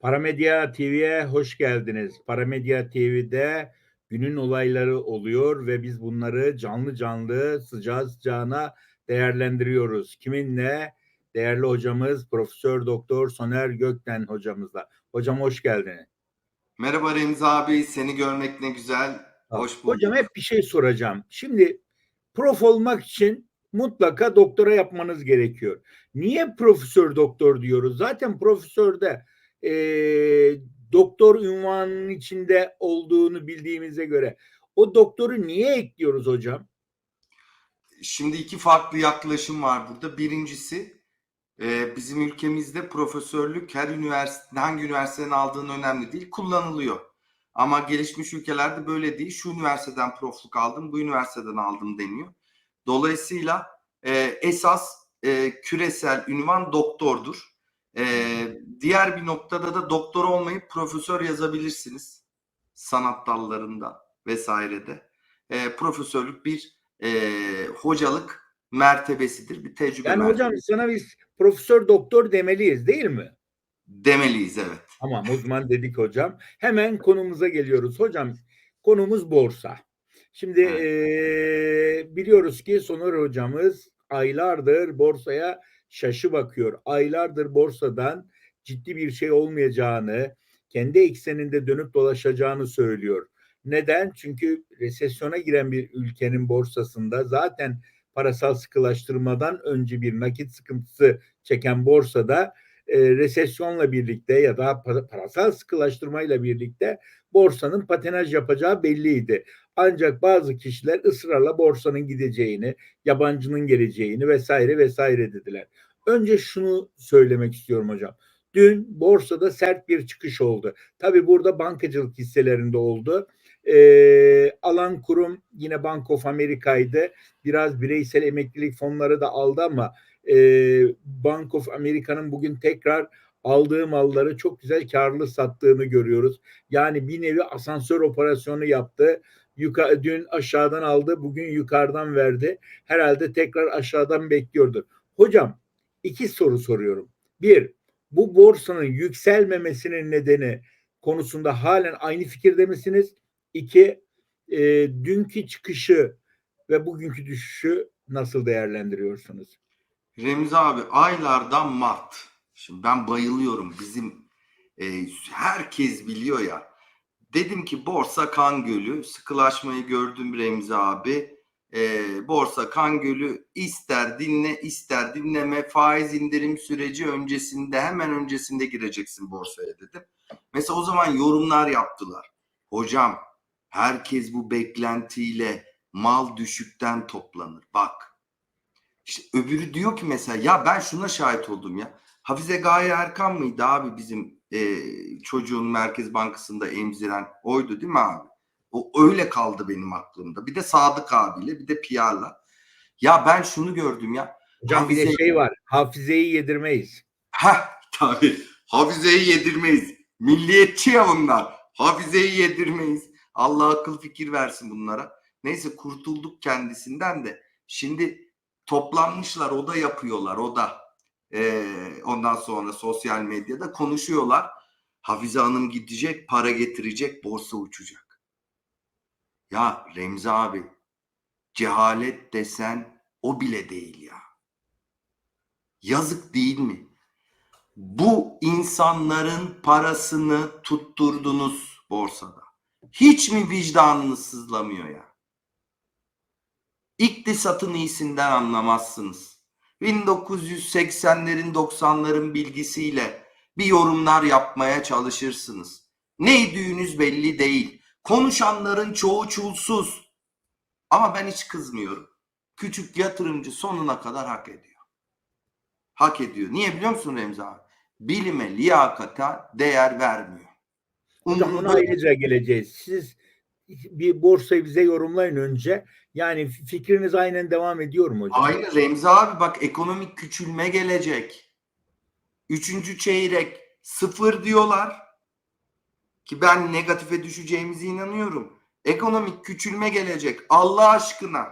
Paramedya TV'ye hoş geldiniz. Paramedya TV'de günün olayları oluyor ve biz bunları canlı canlı sıcağı sıcağına değerlendiriyoruz. Kiminle? Değerli hocamız Profesör Doktor Soner Gökten hocamızla. Hocam hoş geldiniz. Merhaba Remzi abi, seni görmek ne güzel. Hoş bulduk. Hocam hep bir şey soracağım. Şimdi prof olmak için mutlaka doktora yapmanız gerekiyor. Niye profesör doktor diyoruz? Zaten profesörde e, doktor ünvanının içinde olduğunu bildiğimize göre o doktoru niye ekliyoruz hocam? Şimdi iki farklı yaklaşım var burada. Birincisi e, bizim ülkemizde profesörlük her üniversite hangi üniversiteden aldığın önemli değil, kullanılıyor. Ama gelişmiş ülkelerde böyle değil. Şu üniversiteden profluk aldım, bu üniversiteden aldım deniyor. Dolayısıyla e, esas e, küresel ünvan doktordur. E, diğer bir noktada da doktor olmayıp profesör yazabilirsiniz. Sanat dallarında vesairede. E, profesörlük bir e, hocalık mertebesidir, bir tecrübe Yani hocam mertebesidir. sana biz profesör doktor demeliyiz değil mi? demeliyiz evet. Tamam o zaman dedik hocam. Hemen konumuza geliyoruz. Hocam konumuz borsa. Şimdi Evet. eee, biliyoruz ki Soner hocamız aylardır borsaya şaşı bakıyor. Aylardır borsadan ciddi bir şey olmayacağını, kendi ekseninde dönüp dolaşacağını söylüyor. Neden? Çünkü resesyona giren bir ülkenin borsasında zaten parasal sıkılaştırmadan önce bir nakit sıkıntısı çeken borsada e, resesyonla birlikte ya da para- parasal sıkılaştırmayla birlikte borsanın patinaj yapacağı belliydi. Ancak bazı kişiler ısrarla borsanın gideceğini, yabancının geleceğini vesaire vesaire dediler. Önce şunu söylemek istiyorum hocam. Dün borsada sert bir çıkış oldu. Tabii burada bankacılık hisselerinde oldu. Ee, alan kurum yine Bank of America'ydı. Biraz bireysel emeklilik fonları da aldı ama e, Bank of America'nın bugün tekrar aldığı malları çok güzel karlı sattığını görüyoruz. Yani bir nevi asansör operasyonu yaptı. Yuka, dün aşağıdan aldı, bugün yukarıdan verdi. Herhalde tekrar aşağıdan bekliyordur. Hocam iki soru soruyorum. Bir, bu borsanın yükselmemesinin nedeni konusunda halen aynı fikirde misiniz? İki, e, dünkü çıkışı ve bugünkü düşüşü nasıl değerlendiriyorsunuz? Remzi abi aylardan Mart. Şimdi ben bayılıyorum bizim e, herkes biliyor ya. Dedim ki borsa kan gölü. Sıkılaşmayı gördüm Remzi abi. E, borsa kan gölü ister dinle ister dinleme faiz indirim süreci öncesinde hemen öncesinde gireceksin borsaya dedim. Mesela o zaman yorumlar yaptılar. Hocam herkes bu beklentiyle mal düşükten toplanır. Bak işte öbürü diyor ki mesela ya ben şuna şahit oldum ya. Hafize Gaye Erkan mıydı abi bizim e, çocuğun Merkez Bankası'nda emziren oydu değil mi abi? O öyle kaldı benim aklımda. Bir de Sadık abiyle bir de Piyar'la. Ya ben şunu gördüm ya. Hocam bir de Hafize- şey var. Hafizeyi yedirmeyiz. Ha tabii. Hafize'yi yedirmeyiz. Milliyetçi ya bunlar. Hafize'yi yedirmeyiz. Allah akıl fikir versin bunlara. Neyse kurtulduk kendisinden de. Şimdi toplanmışlar o da yapıyorlar o da. Ee, ondan sonra sosyal medyada konuşuyorlar. Hafize Hanım gidecek, para getirecek, borsa uçacak. Ya Remzi abi, cehalet desen o bile değil ya. Yazık değil mi? Bu insanların parasını tutturdunuz borsada. Hiç mi vicdanınız sızlamıyor ya? İktisatın iyisinden anlamazsınız. 1980'lerin 90'ların bilgisiyle bir yorumlar yapmaya çalışırsınız. Neydüğünüz belli değil. Konuşanların çoğu çulsuz. Ama ben hiç kızmıyorum. Küçük yatırımcı sonuna kadar hak ediyor. Hak ediyor. Niye biliyor musun Remzi abi? Bilime, liyakata değer vermiyor. Hocam ona Umurunda- ayrıca geleceğiz. Siz bir borsayı bize yorumlayın önce. Yani fikriniz aynen devam ediyor mu hocam? Aynı Remzi abi bak ekonomik küçülme gelecek. Üçüncü çeyrek sıfır diyorlar. Ki ben negatife düşeceğimize inanıyorum. Ekonomik küçülme gelecek. Allah aşkına.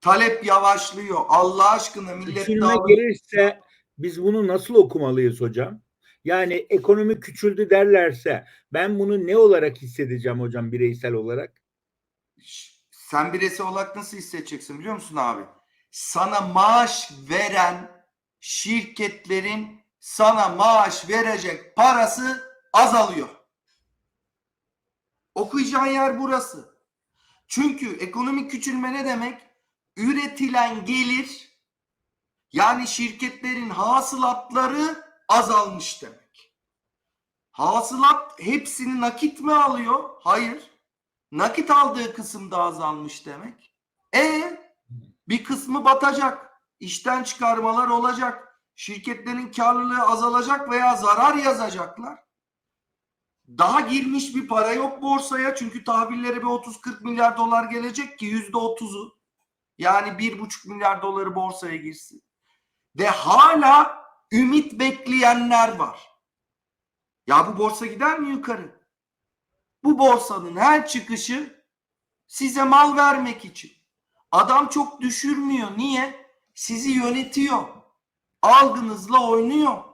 Talep yavaşlıyor. Allah aşkına millet Küçülme daha- gelirse biz bunu nasıl okumalıyız hocam? Yani ekonomi küçüldü derlerse ben bunu ne olarak hissedeceğim hocam bireysel olarak? Sen bireysel olarak nasıl hissedeceksin biliyor musun abi? Sana maaş veren şirketlerin sana maaş verecek parası azalıyor. Okuyacağın yer burası. Çünkü ekonomik küçülme ne demek? Üretilen gelir yani şirketlerin hasılatları azalmış demek. Hasılat hepsini nakit mi alıyor? Hayır. Nakit aldığı kısım da azalmış demek. E bir kısmı batacak. İşten çıkarmalar olacak. Şirketlerin karlılığı azalacak veya zarar yazacaklar. Daha girmiş bir para yok borsaya çünkü tahvillere bir 30-40 milyar dolar gelecek ki yüzde otuzu yani bir buçuk milyar doları borsaya girsin. Ve hala ümit bekleyenler var. Ya bu borsa gider mi yukarı? Bu borsanın her çıkışı size mal vermek için. Adam çok düşürmüyor. Niye? Sizi yönetiyor. Algınızla oynuyor.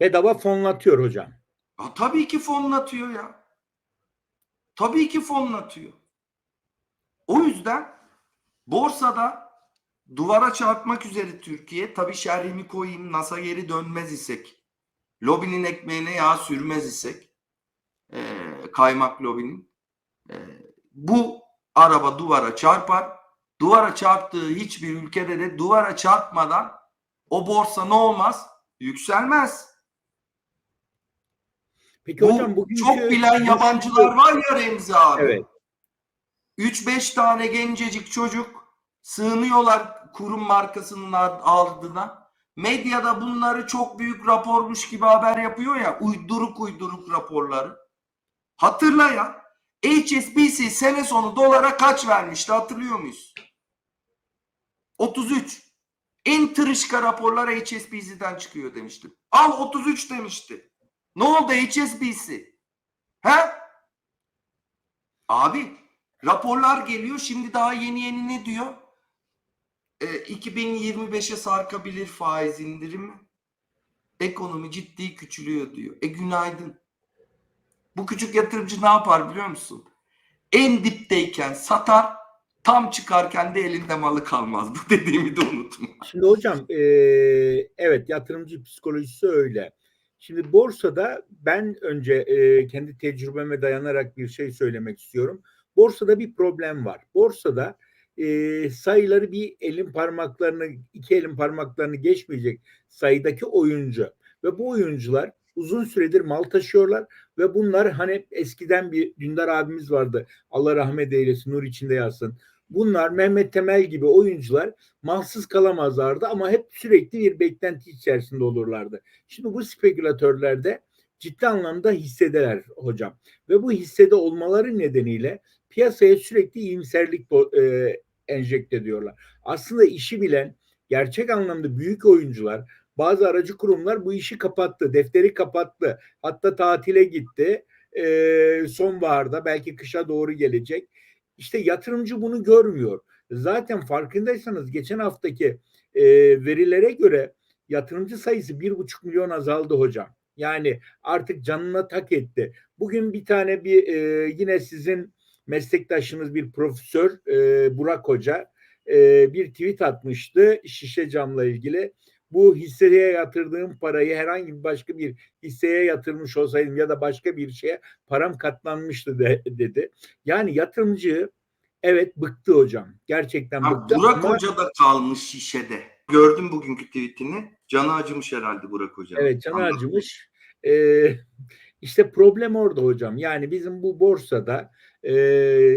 Bedava fonlatıyor hocam. Ya tabii ki fonlatıyor ya. Tabii ki fonlatıyor. O yüzden borsada duvara çarpmak üzere Türkiye. Tabii şerhimi koyayım NASA geri dönmez isek. Lobinin ekmeğine yağ sürmez isek. eee, kaymak lobinin. eee, bu araba duvara çarpar. Duvara çarptığı hiçbir ülkede de duvara çarpmadan o borsa ne olmaz? Yükselmez. Peki Bu hocam bugün çok bilen yabancılar var ya Remzi abi. Evet. 3-5 tane gencecik çocuk sığınıyorlar kurum markasının ardına. Medyada bunları çok büyük rapormuş gibi haber yapıyor ya uyduruk uyduruk raporları. Hatırla ya HSBC sene sonu dolara kaç vermişti hatırlıyor muyuz? 33. En tırışka raporlar HSBC'den çıkıyor demiştim. Al 33 demişti. Ne oldu HSBC? He? Abi raporlar geliyor. Şimdi daha yeni yeni ne diyor? E, 2025'e sarkabilir faiz indirimi. Ekonomi ciddi küçülüyor diyor. E günaydın. Bu küçük yatırımcı ne yapar biliyor musun? En dipteyken satar, tam çıkarken de elinde malı kalmaz. Bu dediğimi de unutma. Şimdi hocam eee, evet yatırımcı psikolojisi öyle. Şimdi borsada ben önce eee, kendi tecrübeme dayanarak bir şey söylemek istiyorum. Borsada bir problem var. Borsada eee, sayıları bir elin parmaklarını, iki elin parmaklarını geçmeyecek sayıdaki oyuncu ve bu oyuncular uzun süredir mal taşıyorlar ve bunlar hani eskiden bir Dündar abimiz vardı. Allah rahmet eylesin, nur içinde yatsın. Bunlar Mehmet Temel gibi oyuncular malsız kalamazlardı ama hep sürekli bir beklenti içerisinde olurlardı. Şimdi bu spekülatörlerde ciddi anlamda hissedeler hocam. Ve bu hissede olmaları nedeniyle piyasaya sürekli iyimserlik e, enjekte ediyorlar. Aslında işi bilen gerçek anlamda büyük oyuncular bazı aracı kurumlar bu işi kapattı. Defteri kapattı. Hatta tatile gitti. E, sonbaharda belki kışa doğru gelecek. İşte yatırımcı bunu görmüyor. Zaten farkındaysanız geçen haftaki e, verilere göre yatırımcı sayısı bir buçuk milyon azaldı hocam. Yani artık canına tak etti. Bugün bir tane bir e, yine sizin meslektaşınız bir profesör e, Burak Hoca e, bir tweet atmıştı şişe camla ilgili. Bu hisseye yatırdığım parayı herhangi bir başka bir hisseye yatırmış olsaydım ya da başka bir şeye param katlanmıştı de, dedi. Yani yatırımcı evet bıktı hocam. Gerçekten Ha, bıktı. Burak ama- Hoca da kalmış şişede. Gördüm bugünkü tweetini. Canı acımış herhalde Burak Hoca. Evet canı Anladım. acımış. Ee, işte problem orada hocam. Yani bizim bu borsada e,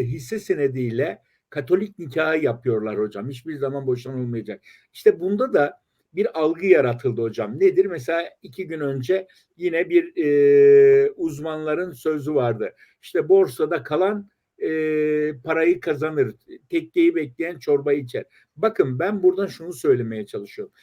hisse senediyle Katolik nikahı yapıyorlar hocam. Hiçbir zaman boşanılmayacak. İşte bunda da bir algı yaratıldı hocam. Nedir? Mesela iki gün önce yine bir e, uzmanların sözü vardı. İşte borsada kalan e, parayı kazanır. Tekkeyi bekleyen çorbayı içer. Bakın ben buradan şunu söylemeye çalışıyorum.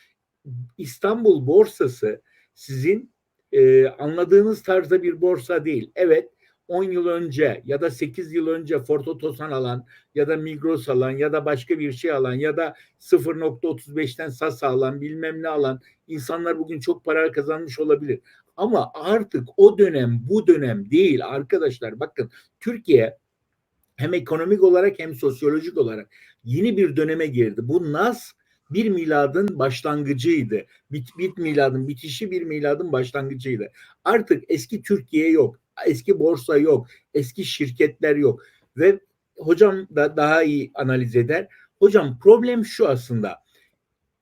İstanbul borsası sizin e, anladığınız tarzda bir borsa değil. Evet 10 yıl önce ya da 8 yıl önce Ford Otosan alan ya da Migros alan ya da başka bir şey alan ya da 0.35'ten SAS alan bilmem ne alan insanlar bugün çok para kazanmış olabilir. Ama artık o dönem bu dönem değil arkadaşlar. Bakın Türkiye hem ekonomik olarak hem sosyolojik olarak yeni bir döneme girdi. Bu nas bir miladın başlangıcıydı. Bit, bit miladın bitişi bir miladın başlangıcıydı. Artık eski Türkiye yok. Eski borsa yok. Eski şirketler yok. Ve hocam da daha iyi analiz eder. Hocam problem şu aslında.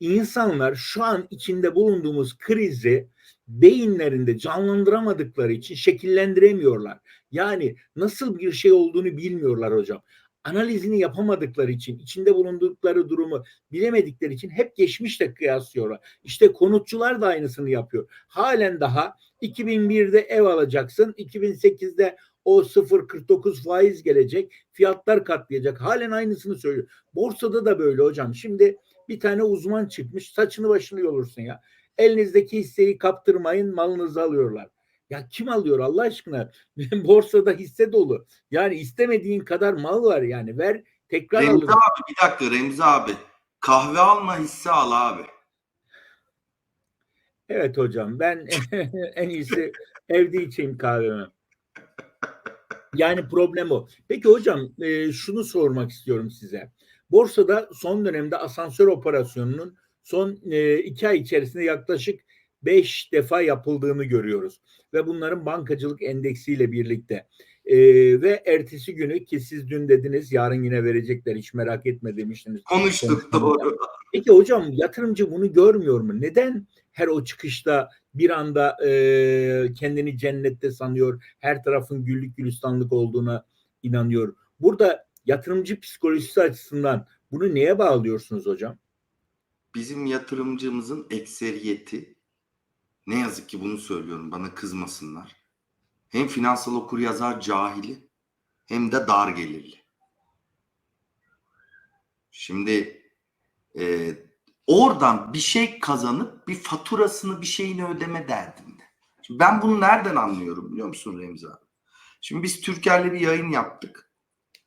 İnsanlar şu an içinde bulunduğumuz krizi beyinlerinde canlandıramadıkları için şekillendiremiyorlar. Yani nasıl bir şey olduğunu bilmiyorlar hocam. Analizini yapamadıkları için, içinde bulundukları durumu bilemedikleri için hep geçmişle kıyaslıyorlar. İşte konutçular da aynısını yapıyor. Halen daha 2001'de ev alacaksın, 2008'de o 0.49 faiz gelecek, fiyatlar katlayacak. Halen aynısını söylüyor. Borsada da böyle hocam. Şimdi bir tane uzman çıkmış, saçını başını yolursun ya. Elinizdeki hisseyi kaptırmayın, malınızı alıyorlar. Ya kim alıyor Allah aşkına? Borsada hisse dolu. Yani istemediğin kadar mal var yani. Ver tekrar Remzi alıyorsun. abi bir dakika Remzi abi. Kahve alma hisse al abi. Evet hocam ben en iyisi evde içeyim kahvemi. Yani problem o. Peki hocam e, şunu sormak istiyorum size. Borsada son dönemde asansör operasyonunun son e, iki ay içerisinde yaklaşık beş defa yapıldığını görüyoruz. Ve bunların bankacılık endeksiyle birlikte. E, ve ertesi günü ki siz dün dediniz yarın yine verecekler hiç merak etme demiştiniz. Konuştuk doğru. Peki hocam yatırımcı bunu görmüyor mu? Neden her o çıkışta bir anda e, kendini cennette sanıyor, her tarafın güllük gülistanlık olduğuna inanıyor? Burada yatırımcı psikolojisi açısından bunu neye bağlıyorsunuz hocam? Bizim yatırımcımızın ekseriyeti ne yazık ki bunu söylüyorum bana kızmasınlar. Hem finansal okuryazar cahili hem de dar gelirli. Şimdi e, oradan bir şey kazanıp bir faturasını bir şeyini ödeme derdinde. Şimdi ben bunu nereden anlıyorum biliyor musun Remzi abi? Şimdi biz Türker'le bir yayın yaptık.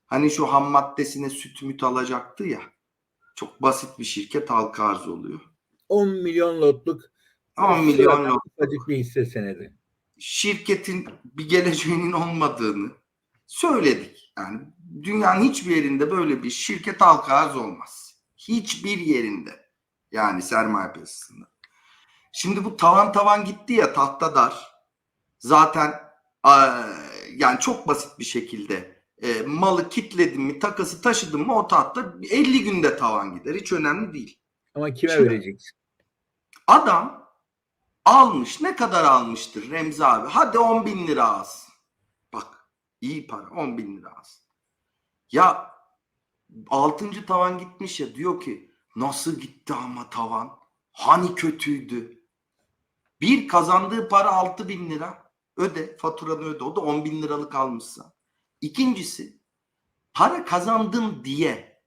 Hani şu ham maddesine süt müt alacaktı ya. Çok basit bir şirket halka arz oluyor. 10 milyon lotluk 10 milyon ufacık bir hisse senedi. Şirketin bir geleceğinin olmadığını söyledik. Yani dünyanın hiçbir yerinde böyle bir şirket halka arz olmaz. Hiçbir yerinde. Yani sermaye piyasasında. Şimdi bu tavan tavan gitti ya tahta dar. Zaten yani çok basit bir şekilde e, malı kitledim mi takası taşıdım mı o tahta 50 günde tavan gider. Hiç önemli değil. Ama kime Şimdi- vereceksin? Adam almış. Ne kadar almıştır Remzi abi? Hadi 10 bin lira alsın. Bak iyi para 10 bin lira alsın. Ya 6. tavan gitmiş ya diyor ki nasıl gitti ama tavan? Hani kötüydü? Bir kazandığı para 6 bin lira. Öde faturanı öde. O da 10 bin liralık almışsa. İkincisi para kazandın diye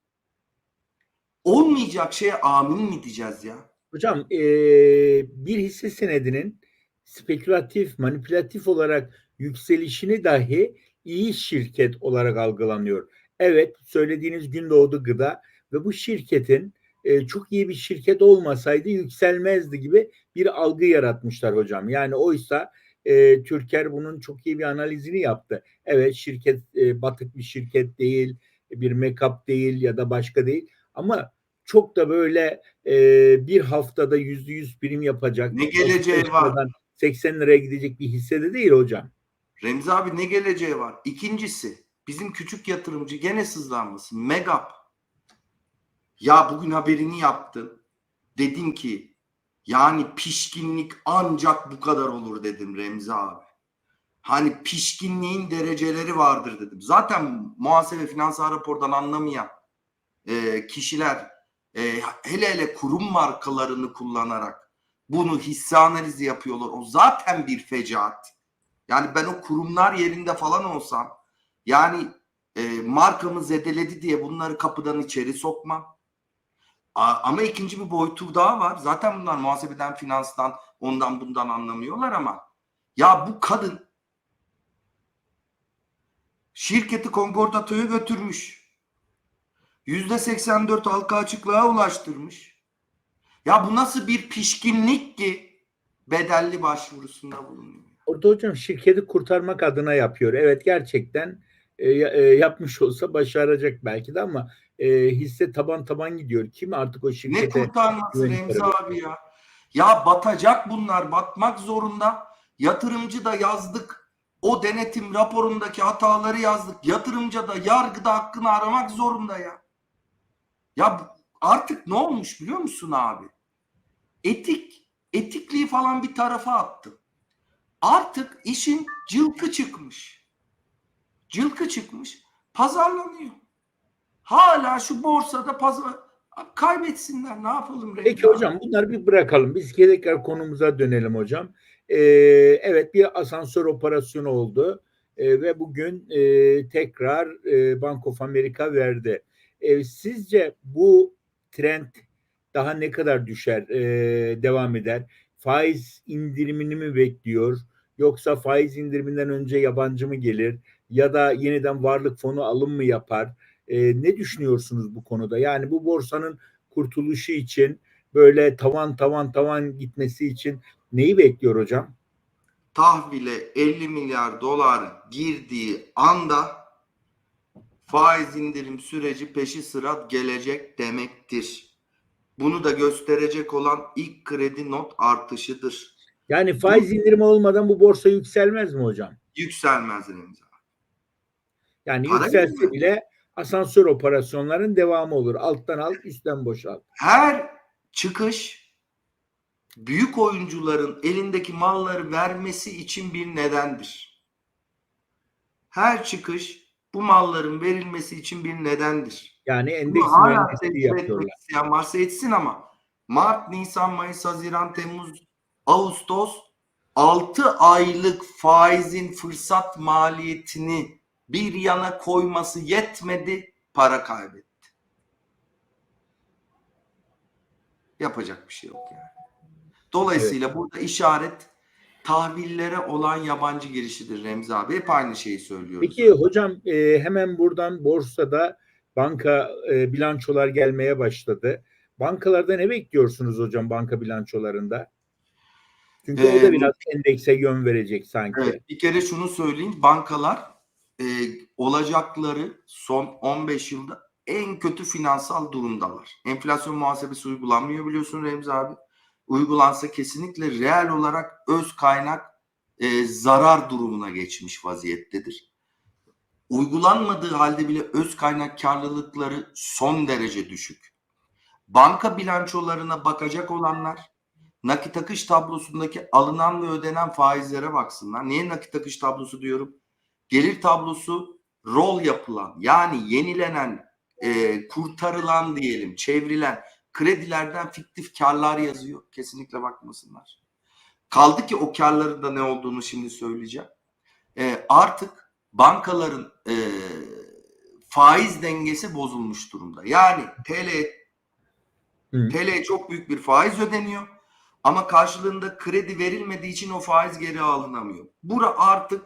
olmayacak şeye amin mi diyeceğiz ya? Hocam eee, bir hisse senedinin spekülatif, manipülatif olarak yükselişini dahi iyi şirket olarak algılanıyor. Evet, söylediğiniz Gündoğdu Gıda ve bu şirketin eee, çok iyi bir şirket olmasaydı yükselmezdi gibi bir algı yaratmışlar hocam. Yani oysa eee, Türker bunun çok iyi bir analizini yaptı. Evet, şirket eee, batık bir şirket değil, bir make-up değil ya da başka değil ama çok da böyle e, bir haftada yüzde yüz prim yapacak. Ne geleceği 35 var? liradan 80 liraya gidecek bir hissede değil hocam. Remzi abi ne geleceği var? İkincisi bizim küçük yatırımcı gene sızlanmasın. Megap. Ya bugün haberini yaptım. Dedim ki yani pişkinlik ancak bu kadar olur dedim Remzi abi. Hani pişkinliğin dereceleri vardır dedim. Zaten muhasebe finansal rapordan anlamayan e, kişiler e, hele hele kurum markalarını kullanarak bunu hisse analizi yapıyorlar. O zaten bir fecaat. Yani ben o kurumlar yerinde falan olsam yani e, markamı zedeledi diye bunları kapıdan içeri sokmam. A- ama ikinci bir boyutu daha var. Zaten bunlar muhasebeden, finanstan, ondan bundan anlamıyorlar ama ya bu kadın Şirketi Concordato'ya götürmüş. %84 halka açıklığa ulaştırmış. Ya bu nasıl bir pişkinlik ki bedelli başvurusunda bulunuyor. Orada hocam şirketi kurtarmak adına yapıyor. Evet gerçekten e, e, yapmış olsa başaracak belki de ama e, hisse taban taban gidiyor. Kim artık o Ne şirkete kurtarması güvenip Remzi abi ya? Ya batacak bunlar, batmak zorunda. Yatırımcı da yazdık. O denetim raporundaki hataları yazdık. Yatırımcı da yargıda hakkını aramak zorunda ya. Ya artık ne olmuş biliyor musun abi? Etik, etikliği falan bir tarafa attım. Artık işin cılkı çıkmış. Cılkı çıkmış. Pazarlanıyor. Hala şu borsada pazar kaybetsinler ne yapalım Peki abi? hocam bunları bir bırakalım. Biz tekrar konumuza dönelim hocam. Ee, evet bir asansör operasyonu oldu Ee, ve bugün e, tekrar e, Bank of America verdi. Ee, sizce bu trend daha ne kadar düşer, e, devam eder? Faiz indirimini mi bekliyor? Yoksa faiz indiriminden önce yabancı mı gelir? Ya da yeniden varlık fonu alım mı yapar? Ee, ne düşünüyorsunuz bu konuda? Yani bu borsanın kurtuluşu için böyle tavan tavan tavan gitmesi için neyi bekliyor hocam? tahvile 50 milyar dolar girdiği anda faiz indirim süreci peşi sıra gelecek demektir. Bunu da gösterecek olan ilk kredi not artışıdır. Yani faiz indirimi olmadan bu borsa yükselmez mi hocam? Yükselmez Remzi. abi. Yani Para yükselse girmez. bile asansör operasyonların devamı olur. Alttan al, üstten boşalt. Her çıkış büyük oyuncuların elindeki malları vermesi için bir nedendir. Her çıkış bu malların verilmesi için bir nedendir. Yani endeks Bunu hala mühendisliği etmek yapıyorlar. isteyen varsa etsin ama Mart, Nisan, Mayıs, Haziran, Temmuz, Ağustos 6 aylık faizin fırsat maliyetini bir yana koyması yetmedi, para kaybetti. Yapacak bir şey yok yani. Dolayısıyla burada işaret tahvillere olan yabancı girişidir Remzi abi. Hep aynı şeyi söylüyoruz. Peki hocam e, hemen buradan borsada banka e, bilançolar gelmeye başladı. Bankalarda ne bekliyorsunuz hocam banka bilançolarında? Çünkü o da Ee, biraz endekse yön verecek sanki. Evet, bir kere şunu söyleyeyim. Bankalar e, olacakları son 15 yılda en kötü finansal durumdalar. Enflasyon muhasebesi uygulanmıyor biliyorsun Remzi abi. Uygulansa kesinlikle reel olarak öz kaynak e, zarar durumuna geçmiş vaziyettedir. Uygulanmadığı halde bile öz kaynak karlılıkları son derece düşük. Banka bilançolarına bakacak olanlar nakit akış tablosundaki alınan ve ödenen faizlere baksınlar. Niye nakit akış tablosu diyorum? Gelir tablosu rol yapılan yani yenilenen, e, kurtarılan diyelim, çevrilen kredilerden fiktif karlar yazıyor. Kesinlikle bakmasınlar. Kaldı ki o karların da ne olduğunu şimdi söyleyeceğim. E, artık bankaların e, faiz dengesi bozulmuş durumda. Yani TL Hı. TL'ye çok büyük bir faiz ödeniyor. Ama karşılığında kredi verilmediği için o faiz geri alınamıyor. Bura artık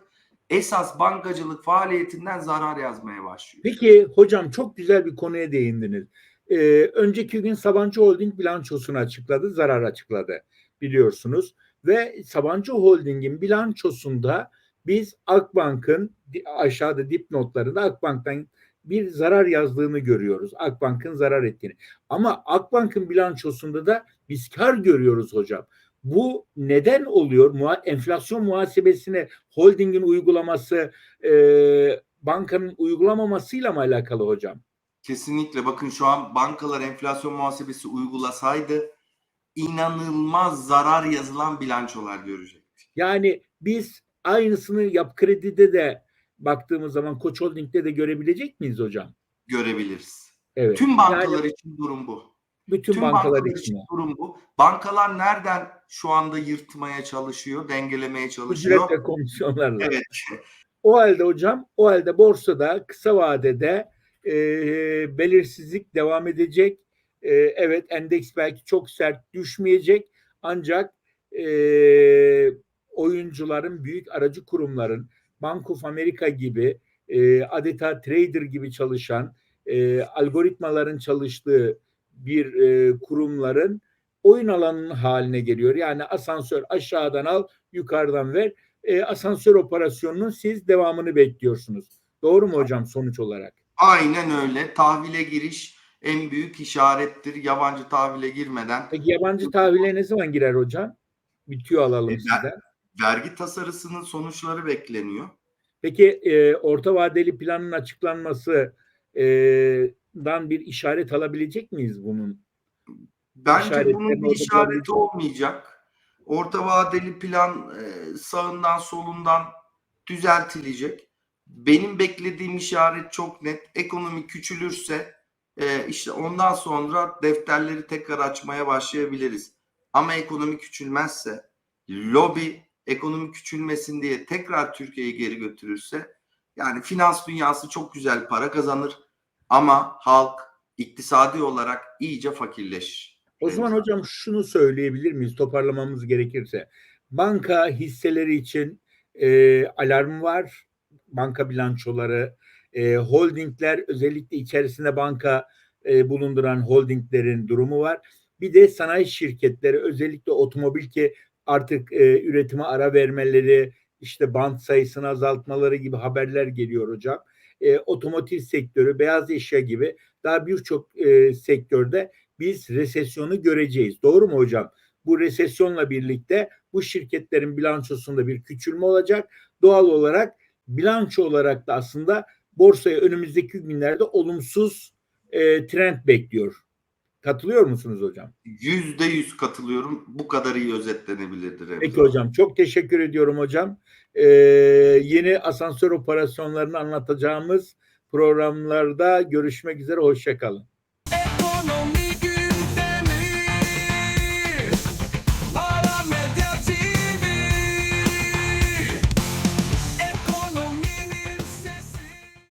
esas bankacılık faaliyetinden zarar yazmaya başlıyor. Peki hocam çok güzel bir konuya değindiniz. Ee, önceki gün Sabancı Holding bilançosunu açıkladı, zarar açıkladı biliyorsunuz. Ve Sabancı Holding'in bilançosunda biz Akbank'ın aşağıda dipnotlarında Akbank'tan bir zarar yazdığını görüyoruz. Akbank'ın zarar ettiğini. Ama Akbank'ın bilançosunda da biz kar görüyoruz hocam. Bu neden oluyor? Muha- enflasyon muhasebesine holdingin uygulaması e, bankanın uygulamamasıyla mı alakalı hocam? Kesinlikle bakın şu an bankalar enflasyon muhasebesi uygulasaydı inanılmaz zarar yazılan bilançolar görecek. Yani biz aynısını yap kredide de baktığımız zaman Koç Holding'de de görebilecek miyiz hocam? Görebiliriz. Evet. Tüm bankalar Yani için durum bu. bütün Tüm bankalar bankalar için. için durum bu. Bankalar nereden şu anda yırtmaya çalışıyor, dengelemeye çalışıyor? Ücret ve komisyonlarla. Evet. O halde hocam, o halde borsada kısa vadede e, belirsizlik devam edecek. E, evet endeks belki çok sert düşmeyecek ancak e, oyuncuların, büyük aracı kurumların Bank of America gibi e, adeta trader gibi çalışan, e, algoritmaların çalıştığı bir e, kurumların oyun alanının haline geliyor. Yani asansör aşağıdan al, yukarıdan ver. E, asansör operasyonunun siz devamını bekliyorsunuz. Doğru mu hocam sonuç olarak? Aynen öyle. Tahvile giriş en büyük işarettir. Yabancı tahvile girmeden Peki yabancı tahvile ne zaman girer hocam? Bitiyor alalım E, sizden. vergi tasarısının sonuçları bekleniyor. Peki e, orta vadeli planın açıklanması e, dan bir işaret alabilecek miyiz bunun? Bence bunun bir işareti olmayacak. Orta vadeli plan e, sağından solundan düzeltilecek. Benim beklediğim işaret çok net. Ekonomi küçülürse e, işte ondan sonra defterleri tekrar açmaya başlayabiliriz. Ama ekonomi küçülmezse, lobi ekonomi küçülmesin diye tekrar Türkiye'yi geri götürürse yani finans dünyası çok güzel para kazanır ama halk iktisadi olarak iyice fakirleşir. O zaman hocam şunu söyleyebilir miyiz toparlamamız gerekirse? Banka hisseleri için e, alarm var. Banka bilançoları, e, holdingler özellikle içerisinde banka e, bulunduran holdinglerin durumu var. Bir de sanayi şirketleri özellikle otomobil ki artık e, üretime ara vermeleri, işte band sayısını azaltmaları gibi haberler geliyor hocam. E, otomotiv sektörü, beyaz eşya gibi daha birçok e, sektörde biz resesyonu göreceğiz. Doğru mu hocam? Bu resesyonla birlikte bu şirketlerin bilançosunda bir küçülme olacak. Doğal olarak bilanço olarak da aslında borsaya önümüzdeki günlerde olumsuz e, trend bekliyor. Katılıyor musunuz hocam? Yüzde yüz katılıyorum. Bu kadar iyi özetlenebilirdir. Remzi Peki hocam çok teşekkür ediyorum hocam. Ee, yeni asansör operasyonlarını anlatacağımız programlarda görüşmek üzere. Hoşçakalın.